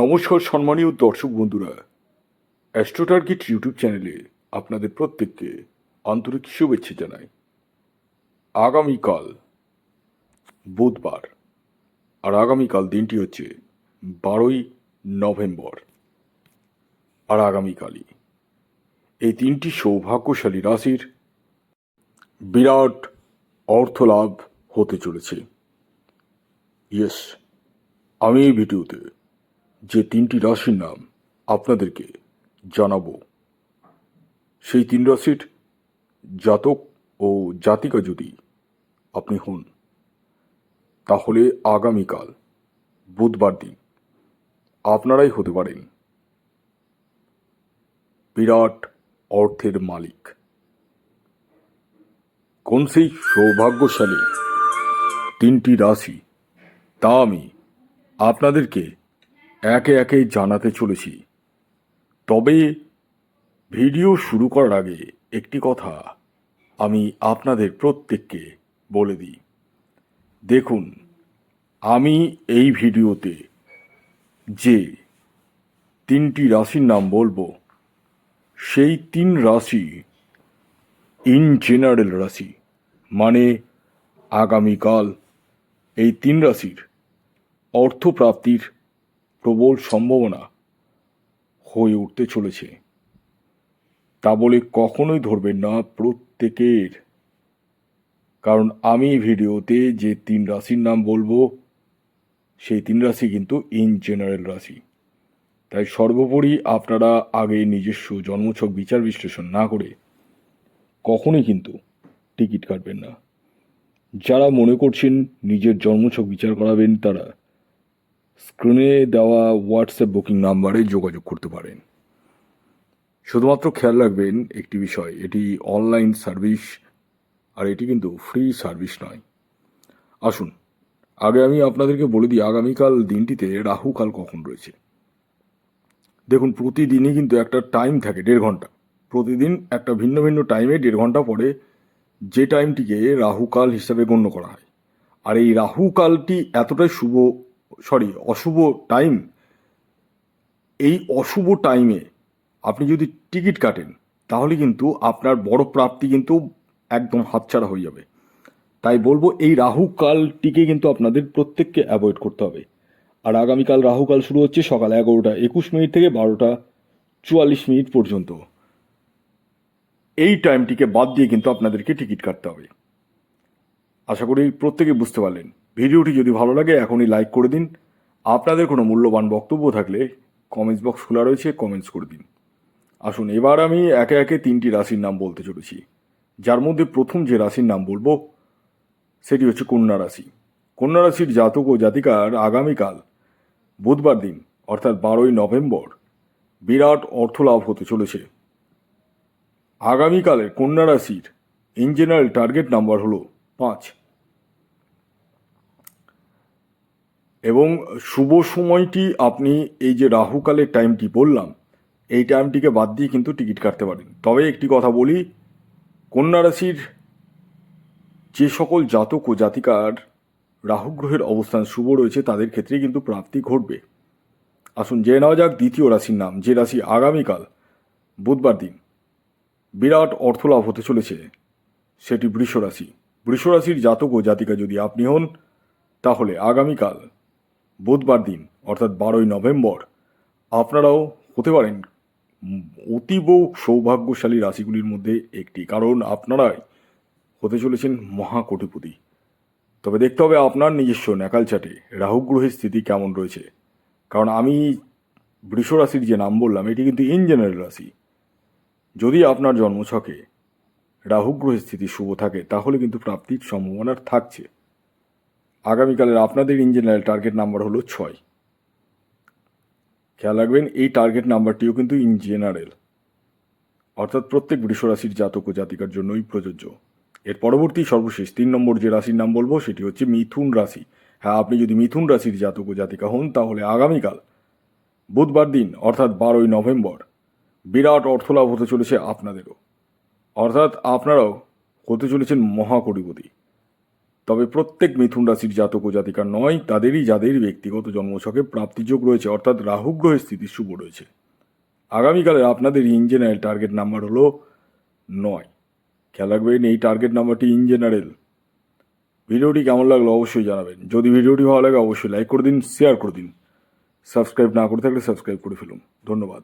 নমস্কার সম্মানীয় দর্শক বন্ধুরা। অ্যাস্ট্রো টার্গেট ইউটিউব চ্যানেলে আপনাদের প্রত্যেককে আন্তরিক শুভেচ্ছা জানাই। আগামীকাল বুধবার, আর আগামীকাল দিনটি হচ্ছে বারোই নভেম্বর, আর আগামীকালই। এই তিনটি সৌভাগ্যশালী রাশির বিরাট অর্থলাভ হতে চলেছে। ইয়েস আমি এই ভিডিওতে যে তিনটি রাশির নাম আপনাদেরকে জানাব। সেই তিন রাশির জাতক ও জাতিকা যদি আপনি হন, তাহলে আগামীকাল বুধবার দিন আপনারাই হতে পারেন বিরাট অর্থের মালিক। কোন সেই সৌভাগ্যশালী তিনটি রাশি তা আমি আপনাদেরকে একে একে জানাতে চলেছি। তবে ভিডিও শুরু করার আগে একটি কথা আমি আপনাদের প্রত্যেককে বলে দিই। দেখুন, আমি এই ভিডিওতে যে তিনটি রাশির নাম বলব, সেই তিন রাশি ইন জেনারেল রাশি মানে আগামীকাল, এই তিন রাশির অর্থপ্রাপ্তির প্রবল সম্ভাবনা হয়ে উঠতে চলেছে। তা বলে কখনোই ধরবেন না প্রত্যেকের। কারণ আমি ভিডিওতে যে তিন রাশির নাম বলব, সেই তিন রাশি কিন্তু ইন জেনারেল রাশি। তাই সর্বোপরি আপনারা আগে নিজস্ব জন্মছক বিচার বিশ্লেষণ না করে কখনোই কিন্তু টিকিট কাটবেন না। যারা মনে করছেন নিজের জন্মছক বিচার করাবেন তারা স্ক্রিনে দেওয়া হোয়াটসঅ্যাপ বুকিং নাম্বারে যোগাযোগ করতে পারেন। শুধুমাত্র খেয়াল রাখবেন একটি বিষয়, এটি অনলাইন সার্ভিস আর এটি কিন্তু ফ্রি সার্ভিস নয়। আসুন, আগে আমি আপনাদেরকে বলে দিই, আগামীকাল দিনটিতে রাহুকাল কখন রয়েছে। দেখুন, প্রতিদিনই কিন্তু একটা টাইম থাকে, দেড় ঘণ্টা। প্রতিদিন একটা ভিন্ন ভিন্ন টাইমে দেড় ঘণ্টা পরে যে টাইমটিকে রাহুকাল হিসাবে গণ্য করা হয়। আর এই রাহুকালটি এতটাই শুভ সরি অশুভ টাইম এই অশুভ টাইমে আপনি যদি টিকিট কাটেন, তাহলে কিন্তু আপনার বড় প্রাপ্তি কিন্তু একদম হাতছাড়া হয়ে যাবে। তাই বলব, এই রাহুকালটিকে কিন্তু আপনাদের প্রত্যেককে অ্যাভয়েড করতে হবে। আর আগামীকাল রাহুকাল শুরু হচ্ছে সকাল এগারোটা একুশ মিনিট থেকে বারোটা চুয়াল্লিশ মিনিট পর্যন্ত। এই টাইমটিকে বাদ দিয়ে কিন্তু আপনাদেরকে টিকিট কাটতে হবে। আশা করি প্রত্যেকে বুঝতে পারলেন। ভিডিওটি যদি ভালো লাগে, এখনই লাইক করে দিন। আপনাদের কোনো মূল্যবান বক্তব্য থাকলে কমেন্টস বক্স খোলা রয়েছে, কমেন্টস করে দিন। আসুন, এবার আমি একে একে তিনটি রাশির নাম বলতে চলেছি। যার মধ্যে প্রথম যে রাশির নাম বলব, সেটি হচ্ছে কন্যা রাশি। কন্যা রাশির জাতক ও জাতিকার আগামীকাল বুধবার দিন, অর্থাৎ বারোই নভেম্বর, বিরাট অর্থলাভ হতে চলেছে। আগামীকালের কন্যা রাশির ইন জেনারেল টার্গেট নাম্বার হলো পাঁচ। এবং শুভ সময়টি আপনি এই যে রাহুকালের টাইমটি বললাম, এই টাইমটিকে বাদ দিয়ে কিন্তু টিকিট কাটতে পারেন। তবে একটি কথা বলি, কন্যা রাশির যে সকল জাতক ও জাতিকার রাহু গ্রহের অবস্থান শুভ রয়েছে, তাদের ক্ষেত্রে কিন্তু প্রাপ্তি ঘটবে। আসুন জেনে নেওয়া যাক দ্বিতীয় রাশির নাম, যে রাশি আগামীকাল, বুধবার দিন, বিরাট অর্থলাভ হতে চলেছে, সেটি বৃষ রাশি। বৃষ রাশির জাতক ও জাতিকা যদি আপনি হন, তাহলে আগামীকাল বুধবার দিন, অর্থাৎ বারোই নভেম্বর, আপনারাও হতে পারেন অতীব সৌভাগ্যশালী রাশিগুলির মধ্যে একটি, কারণ আপনারাই হতে চলেছেন মহাকোটিপতি। তবে দেখতে হবে আপনার নিজস্ব ন্যাকাল চাটে স্থিতি কেমন রয়েছে। কারণ আমি বৃষ রাশির যে নাম বললাম, এটি কিন্তু ইন জেনারেল রাশি। যদি আপনার জন্মছকে রাহু গ্রহের স্থিতি শুভ থাকে, তাহলে কিন্তু প্রাপ্তির সম্ভাবনা থাকছে। আগামীকালের আপনাদের ইন জেনারেল টার্গেট নাম্বার হলো ছয়। খেয়াল রাখবেন, এই টার্গেট নাম্বারটিও কিন্তু ইন জেনারেল অর্থাৎ প্রত্যেক বৃষরাশির জাতক ও জাতিকার জন্যই প্রযোজ্য। এর পরবর্তী সর্বশেষ তিন নম্বর যে রাশির নাম বলব, সেটি হচ্ছে মিথুন রাশি। হ্যাঁ আপনি যদি মিথুন রাশির জাতক ও জাতিকা হন, তাহলে আগামীকাল বুধবার দিন, অর্থাৎ বারোই নভেম্বর, বিরাট অর্থলাভ হতে চলেছে আপনাদেরও। অর্থাৎ আপনারাও হতে চলেছেন মহাকটিপতি। তবে প্রত্যেক মিথুন রাশির জাতক ও জাতিকার নয়, তাদেরই যাদের ব্যক্তিগত জন্মছকে প্রাপ্তিযোগ রয়েছে, অর্থাৎ রাহু গ্রহের স্থিতি শুভ রয়েছে। আগামীকালে আপনাদের ইন টার্গেট নাম্বার হলো নয়। খেয়াল রাখবেন, এই টার্গেট নাম্বারটি ইন ভিডিওটি কেমন লাগল অবশ্যই জানাবেন। যদি ভিডিওটি ভালো লাগে, অবশ্যই লাইক করে দিন, শেয়ার করে দিন। সাবস্ক্রাইব না করে থাকলে সাবস্ক্রাইব করে ফেলুন। ধন্যবাদ।